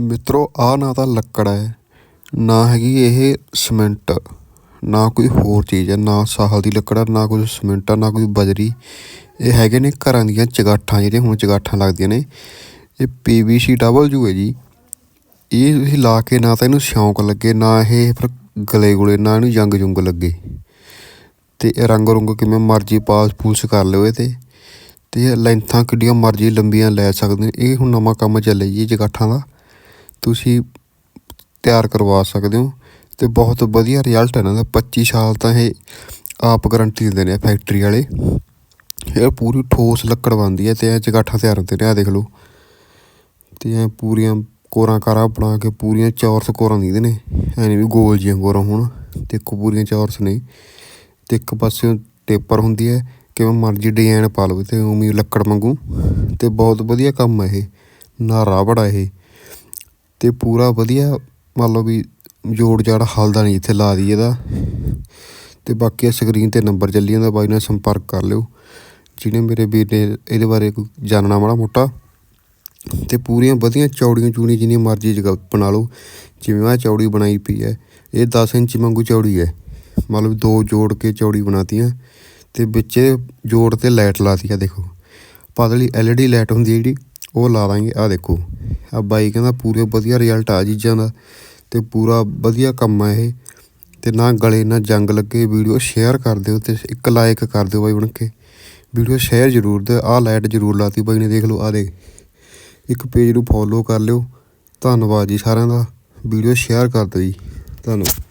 ਮਿੱਤਰੋ, ਆਹ ਨਾ ਤਾਂ ਲੱਕੜ ਹੈ, ਨਾ ਹੈਗੀ ਇਹ ਸੀਮੈਂਟ, ਨਾ ਕੋਈ ਹੋਰ ਚੀਜ਼ ਹੈ, ਨਾ ਸਾਹਲ ਦੀ ਲੱਕੜ, ਨਾ ਕੋਈ ਸੀਮੈਂਟ ਆ ਨਾ ਕੋਈ ਬਜਰੀ। ਇਹ ਹੈਗੇ ਨੇ ਘਰਾਂ ਦੀਆਂ ਚਗਾਠਾਂ, ਜਿਹੜੀਆਂ ਹੁਣ ਚਗਾਠਾਂ ਲੱਗਦੀਆਂ ਨੇ। ਇਹ ਪੀਵੀਸੀ ਡਬਲਯੂ ਹੈ ਜੀ। ਇਹ ਤੁਸੀਂ ਲਾ ਕੇ ਨਾ ਤਾਂ ਇਹਨੂੰ ਸ਼ੌਂਕ ਲੱਗੇ, ਨਾ ਇਹ ਫਿਰ ਗਲੇ ਗੁਲੇ, ਨਾ ਇਹਨੂੰ ਜੰਗ ਜੁੰਗ ਲੱਗੇ। ਤੇ ਇਹ ਰੰਗ ਰੁੰਗ ਕਿਵੇਂ ਮਰਜ਼ੀ ਪਾਸ ਪੂਸ ਕਰ ਲਿਓ ਇਹ ਤੇ। ਤੇ ਲੈਂਥਾਂ ਕਿੱਡੀਆਂ ਮਰਜ਼ੀ ਲੰਬੀਆਂ ਲੈ ਸਕਦੇ ਇਹ ਹੁਣ ਨਵਾਂ ਕੰਮ ਚੱਲੇ ਜੀ ਜਗਾਠਾਂ ਦਾ। ਤੁਸੀਂ ਤਿਆਰ ਕਰਵਾ ਸਕਦੇ ਹੋ ਤੇ ਬਹੁਤ ਵਧੀਆ ਰਿਜ਼ਲਟ ਇਹਨਾਂ ਦਾ। 25 ਸਾਲ ਤਾਂ ਇਹ ਆਪ ਗਾਰੰਟੀ ਦਿੰਦੇ ਨੇ ਫੈਕਟਰੀ ਵਾਲੇ। ਇਹ ਪੂਰੀ ਠੋਸ ਲੱਕੜ ਬਣਦੀ ਹੈ ਤੇ ਇਹ ਜਗਾਠਾਂ ਤਿਆਰ ਹੁੰਦੇ ਨੇ ਆ ਦੇਖ ਲਓ। ਤੇ ਇਹ ਪੂਰੀਆਂ ਕੋਰਾਂ ਕਾਰਾਂ ਬਣਾ ਕੇ ਪੂਰੀਆਂ ਚੌਰਸ ਕੋਰਾਂ ਦੀਦੇ ਨੇ। ਐ ਨਹੀਂ ਵੀ ਗੋਲ ਜਿਹੀਆਂ ਕੋਰਾਂ ਹੋਣ, ਤੇ ਇੱਕ ਪੂਰੀਆਂ ਚੌਰਸ ਨੇ। ਤੇ ਇੱਕ ਪਾਸੇ ਟੇਪਰ ਹੁੰਦੀ ਹੈ, ਕਿਵੇਂ ਮਰਜ਼ੀ ਡਿਜ਼ਾਈਨ ਪਾ ਲਓ ਤੇ ਉਵੇਂ ਲੱਕੜ ਵਾਂਗੂ। ਤੇ ਬਹੁਤ ਵਧੀਆ ਕੰਮ ਹੈ ਇਹ, ਨਾਰਾ ਬੜਾ ਇਹ। ਅਤੇ ਪੂਰਾ ਵਧੀਆ, ਮੰਨ ਲਓ ਵੀ ਜੋੜ ਜਾੜ ਹੱਲਦਾ ਨਹੀਂ ਜਿੱਥੇ ਲਾ ਦੀ ਇਹਦਾ। ਅਤੇ ਬਾਕੀ ਸਕਰੀਨ ਤੇ ਨੰਬਰ ਚੱਲੀ ਜਾਂਦਾ, ਬਾਈ ਨਾਲ ਸੰਪਰਕ ਕਰ ਲਿਓ। ਜਿਹਨੇ ਮੇਰੇ ਵੀਰ ਨੇ ਇਹਦੇ ਬਾਰੇ ਕੋਈ ਜਾਣਨਾ ਮਾੜਾ ਮੋਟਾ। ਅਤੇ ਪੂਰੀਆਂ ਵਧੀਆ ਚੌੜੀਆਂ ਚੂੜੀਆਂ ਜਿੰਨੀਆਂ ਮਰਜ਼ੀ ਜਗ੍ਹਾ ਬਣਾ ਲਓ। ਜਿਵੇਂ ਮੈਂ ਚੌੜੀ ਬਣਾਈ ਪਈ ਹੈ, ਇਹ 10 ਇੰਚ ਵਾਂਗੂ ਚੌੜੀ ਹੈ। ਮਤਲਬ ਦੋ ਜੋੜ ਕੇ ਚੌੜੀ ਬਣਾਤੀਆਂ। ਅਤੇ ਵਿੱਚ ਜੋੜ ਤੇ ਲਾਈਟ ਲਾਤੀ ਆ ਦੇਖੋ। ਪਤਲੀ ਐਲਈਡੀ ਲਾਈਟ ਹੁੰਦੀ ਹੈ ਜਿਹੜੀ, ਉਹ ਲਾ ਦਾਂਗੇ ਆ ਦੇਖੋ। ਆ ਬਾਈ ਕਹਿੰਦਾ ਪੂਰੇ ਵਧੀਆ ਰਿਜ਼ਲਟ ਆ ਚੀਜ਼ਾਂ ਦਾ ਤੇ ਪੂਰਾ ਵਧੀਆ ਕੰਮ ਆ ਇਹ। ਤੇ ਨਾ ਗਲੇ, ਨਾ ਜੰਗ ਲੱਗੇ ਵੀਡੀਓ ਸ਼ੇਅਰ ਕਰ ਦਿਓ ਤੇ ਇੱਕ ਲਾਈਕ ਕਰ ਦਿਓ ਬਾਈ ਬਣ ਕੇ। ਵੀਡੀਓ ਸ਼ੇਅਰ ਜ਼ਰੂਰ ਦਿਓ ਆ ਲਾਈਟ ਜ਼ਰੂਰ ਲਾਤੀ ਬਾਈ ਨੇ, ਦੇਖ ਲਓ ਆ ਦੇ ਇੱਕ ਪੇਜ ਨੂੰ ਫੋਲੋ ਕਰ ਲਿਓ। ਧੰਨਵਾਦ ਜੀ ਸਾਰਿਆਂ ਦਾ। ਵੀਡੀਓ ਸ਼ੇਅਰ ਕਰ ਦਿਓ ਜੀ। ਧੰਨਵਾਦ।